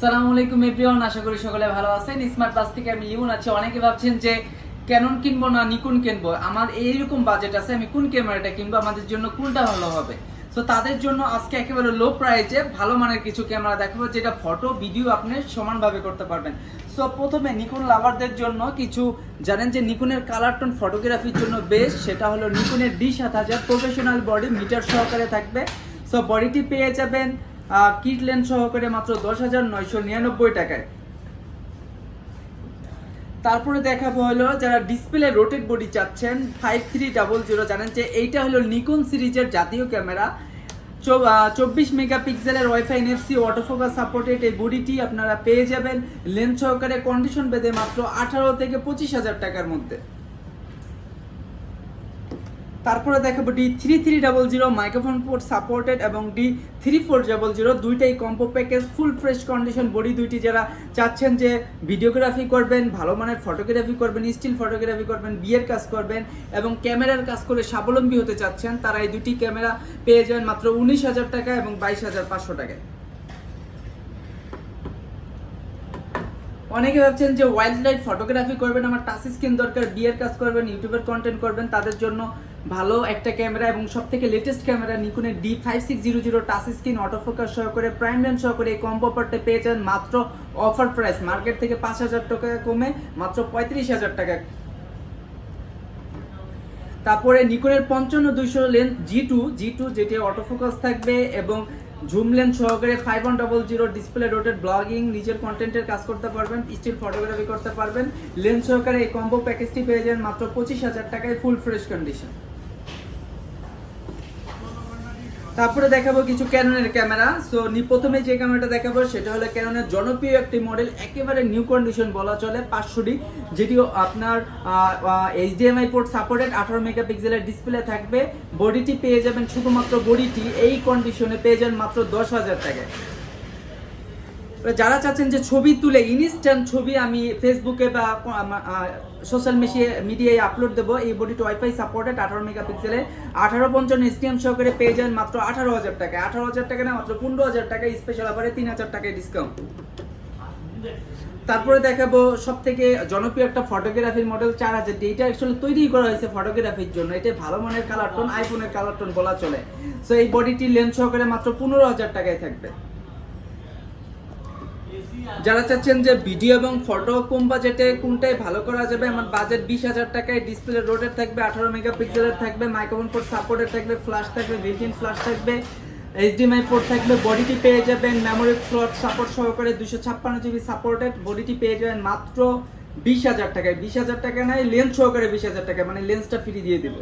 আসসালামু আলাইকুম এভরিওয়ান আশা করি সকলে ভালো আছেন। স্মার্ট বাস থেকে আমি লিমন আছি। অনেকে ভাবছেন যে ক্যানন কিনবো না নিকুন কিনবো? আমার এইরকম বাজেট আছে, আমি কোন ক্যামেরাটা কিনবো? আমাদের জন্য কোনটা ভালো হবে? তো তাদের জন্য আজকে একেবারে লো প্রাইজে ভালো মানের কিছু ক্যামেরা দেখাবো, যেটা ফটো ভিডিও আপনি সমানভাবে করতে পারবেন। সো প্রথমে নিকুন লাভারদের জন্য কিছু জানেন যে নিকুনের কালার টোন ফটোগ্রাফির জন্য বেস্ট সেটা হলো নিকুনের ডি সাত হাজার প্রফেশনাল বডি মিটার সহকারে থাকবে। সো বডিটি পেয়ে যাবেন কিট লেন্স সহকারে মাত্র দশ হাজার নয়শো নিরানব্বই টাকায়। তারপরে দেখাবো হলো যারা ডিসপ্লে রোটেট বডি চাচ্ছেন ফাইভ থ্রি ডাবল জিরো জানেন যে এইটা হলো নিকন সিরিজের জাতীয় ক্যামেরা। চব্বিশ মেগাপিক্সেলের ওয়াইফাই এনএফসি অটোফোকাস সাপোর্টেড এই বডিটি আপনারা পেয়ে যাবেন। লেন্স সহকারে কন্ডিশন বেঁধে মাত্র আঠারো থেকে পঁচিশ হাজার টাকার মধ্যে। তারপরে দেখাবো D three three double zero microphone port supported এবং D three four double zero দুইটাই combo package full fresh condition body দুইটি যারা চাচ্ছেন যে ভিডিওগ্রাফি করবেন, ভালো মানের ফটোগ্রাফি করবেন স্টিল ফটোগ্রাফি করবেন, বিয়ের কাজ করবেন এবং ক্যামেরার কাজ করে স্বাবলম্বী হতে চাচ্ছেন, তারা এই দুটি ক্যামেরা পেয়ে যাবেন মাত্র উনিশ হাজার টাকা এবং বাইশ হাজার পাঁচশো টাকায় অনেকে ভাবছেন যে ওয়াইল্ড লাইফ ফটোগ্রাফি করবেন, আমার টাচ স্ক্রিন দরকার, বিয়ের কাজ করবেন ইউটিউবের কন্টেন্ট করবেন, তাদের জন্য ভালো একটা ক্যামেরা এবং সব থেকে latest camera নিকুনের D five six zero zero touch screen autofocus সহকারে প্রাইম লেন্স সহকারে এই কম্পো পার্টে পেয়ে যান মাত্র অফার প্রাইস মার্কেট থেকে পাঁচ হাজার টাকা কমে মাত্র পঁয়ত্রিশ হাজার টাকা। তারপরে নিকনের পঞ্চান্ন দুইশো lens G two G two যেটি অটোফোকাস থাকবে এবং জুম লেন্স সহকারে five one double zero display rotate blogging নিজের কন্টেন্টের কাজ করতে পারবেন স্টিল ফটোগ্রাফি করতে পারবেন। লেন্স সহকারে এই কম্বো প্যাকেজটি পেয়ে যান মাত্র পঁচিশ হাজার টাকায় ফুল ফ্রেশ কন্ডিশন তারপরে দেখাবো কিছু ক্যাননের ক্যামেরা সো নি প্রথমে যে ক্যামেরাটা দেখাবো, সেটা হলো ক্যাননের জনপ্রিয় একটি মডেল একেবারে নিউ কন্ডিশন বলা চলে পাঁচশো ডি যেটিও আপনার এইচডিএমআই পোর্ট সাপোর্টেড আঠারো মেগাপিক্সেলের ডিসপ্লে থাকবে। বডিটি পেয়ে যাবেন শুধুমাত্র বডিটি এই কন্ডিশনে পেয়ে যান মাত্র দশ হাজার টাকায়। যারা চাচ্ছেন যে ছবি তুলে ইনস্ট্যান্ট ছবি আমি ফেসবুকে বা সোশ্যাল মিডিয়ায় আপলোড দেবো। এই বডিটি ওয়াইফাই সাপোর্টেড আঠারো মেগাপিক্সেলের আঠারো পঞ্চান্ন এসটিএম সহকারে পেয়ে যান মাত্র আঠারো হাজার টাকা আঠারো হাজার টাকা না, মাত্র পনেরো হাজার টাকা স্পেশাল আবারে তিন হাজার টাকায় ডিসকাউন্ট তারপরে দেখাবো সব থেকে জনপ্রিয় একটা ফটোগ্রাফির মডেল চার হাজার এটা অ্যাকচুয়ালি তৈরি করা হয়েছে ফটোগ্রাফির জন্য। এটা ভালো মানের কালার টোন আইফোনের কালার টোন বলা চলে। সো এই বডিটি লেন্স সহকারে মাত্র পনেরো হাজার টাকায় থাকবে। যারা চাচ্ছেন যে ভিডিও এবং ফটো কম বাজেটে কোনটাই ভালো করা যাবে, আমার বাজেট বিশ হাজার টাকায় ডিসপ্লে রোডের থাকবে, আঠারো মেগাপিক্সেলের থাকবে মাইক্রোফোন পোর্ট সাপোর্টের থাকবে ফ্ল্যাশ থাকবে ভিলটিন ফ্ল্যাশ থাকবে এইচডিএমআই পোর্ট থাকবে বডিটি পেয়ে যাবেন মেমোরি স্লট সাপোর্ট সহকারে দুশো ছাপ্পান্ন জিবি সাপোর্টেড বডিটি পেয়ে যাবেন মাত্র বিশ হাজার টাকায়। বিশ হাজার টাকা নাই লেন্স সহকারে বিশ হাজার টাকা মানে লেন্সটা ফ্রি দিয়ে দিব।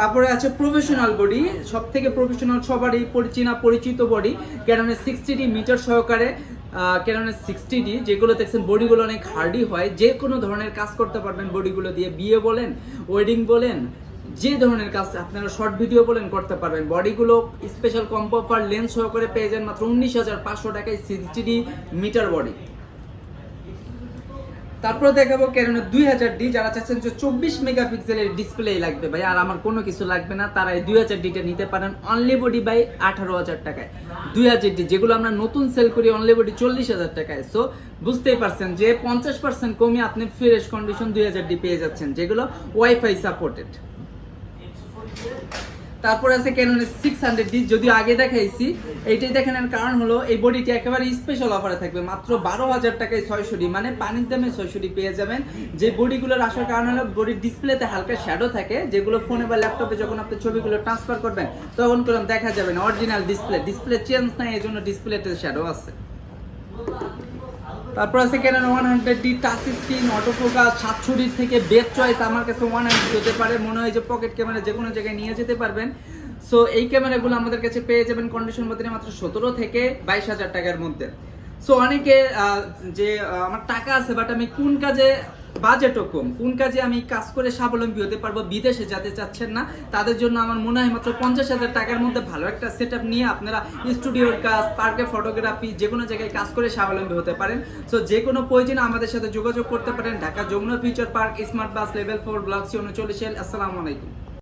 তারপরে আছে প্রফেশনাল বডি সব থেকে প্রফেশনাল সবারই পরিচিনা পরিচিত বডি ক্যাননের সিক্সটি ডি মিটার সহকারে ক্যাননের সিক্সটি ডি যেগুলো দেখছেন বডিগুলো অনেক হার্ডি হয়, যে কোনো ধরনের কাজ করতে পারবেন বডিগুলো দিয়ে, বিয়ে বলেন ওয়েডিং বলেন, যে ধরনের কাজ আপনারা শর্ট ভিডিও বলেন করতে পারবেন। বডিগুলো স্পেশাল কম্পো পার লেন্স সহকারে পেয়ে যান মাত্র উনিশ হাজার পাঁচশো টাকায় সিক্সটি ডি মিটার বডি তারপরে দেখাবো ক্যাননের দুই হাজার ডি যারা চাচ্ছেন যে চব্বিশ মেগাপিক্সেলের ডিসপ্লে লাগবে ভাই, আর আমার কোনো কিছু লাগবে না। তারা এই দুই হাজার ডিটা নিতে পারেন অনলি বডি বাই আঠারো হাজার টাকায়। দুই হাজার ডি যেগুলো আমরা নতুন সেল করি অনলি বডি চল্লিশ হাজার টাকায়। সো বুঝতেই পারছেন যে পঞ্চাশ পার্সেন্ট কমে আপনি ফ্রেশ কন্ডিশন দুই হাজার ডি পেয়ে যাচ্ছেন, যেগুলো ওয়াইফাই সাপোর্টেড তারপর আছে ক্যাননের সিক্স হান্ড্রেড ডি যদি আগে দেখাইছি, এইটাই দেখানোর কারণ হলো এই বডিটি একেবারে স্পেশাল অফারে থাকবে, মাত্র বারো হাজার টাকায় ছয়শো ডি মানে পানির দামে ছয়শো ডি পেয়ে যাবেন। যে বডিগুলোর আসার কারণ হলো বডির ডিসপ্লেতে হালকা শ্যাডো থাকে, যেগুলো ফোনে বা ল্যাপটপে যখন আপনি ছবিগুলো ট্রান্সফার করবেন, তখন কোনো দেখা যাবে না অরিজিনাল ডিসপ্লে ডিসপ্লে চেঞ্জ নাই এই জন্য ডিসপ্লেতে শ্যাডো আছে। তারপর আছে Canon one hundred D touch screen auto focus সাতশোটির থেকে বেস্ট চয়েস আমার কাছে ওয়ান হান্ড্রেড হতে পারে। মনে হয় যে পকেট ক্যামেরা যে কোনো জায়গায় নিয়ে যেতে পারবেন। সো এই ক্যামেরাগুলো আমাদের কাছে পেয়ে যাবেন কন্ডিশন মধ্যে মাত্র সতেরো থেকে বাইশ হাজার টাকার মধ্যে। সো অনেকে যে আমার টাকা আছে বাট আমি কোন কাজে বাজেটও কম কোন কাজে আমি কাজ করে স্বাবলম্বী হতে পারব বিদেশে যেতে চাচ্ছেন না, তাদের জন্য আমার মনে হয় মাত্র পঞ্চাশ হাজার টাকার মধ্যে ভালো একটা সেট নিয়ে আপনারা স্টুডিওর কাজ পার্কে ফটোগ্রাফি যে কোনো জায়গায় কাজ করে স্বাবলম্বী হতে পারেন। সো যে কোনো প্রয়োজনে আমাদের সাথে যোগাযোগ করতে পারেন। Dhaka Jamuna future park smart bus level four block C উনচল্লিশ আসসালামু আলাইকুম।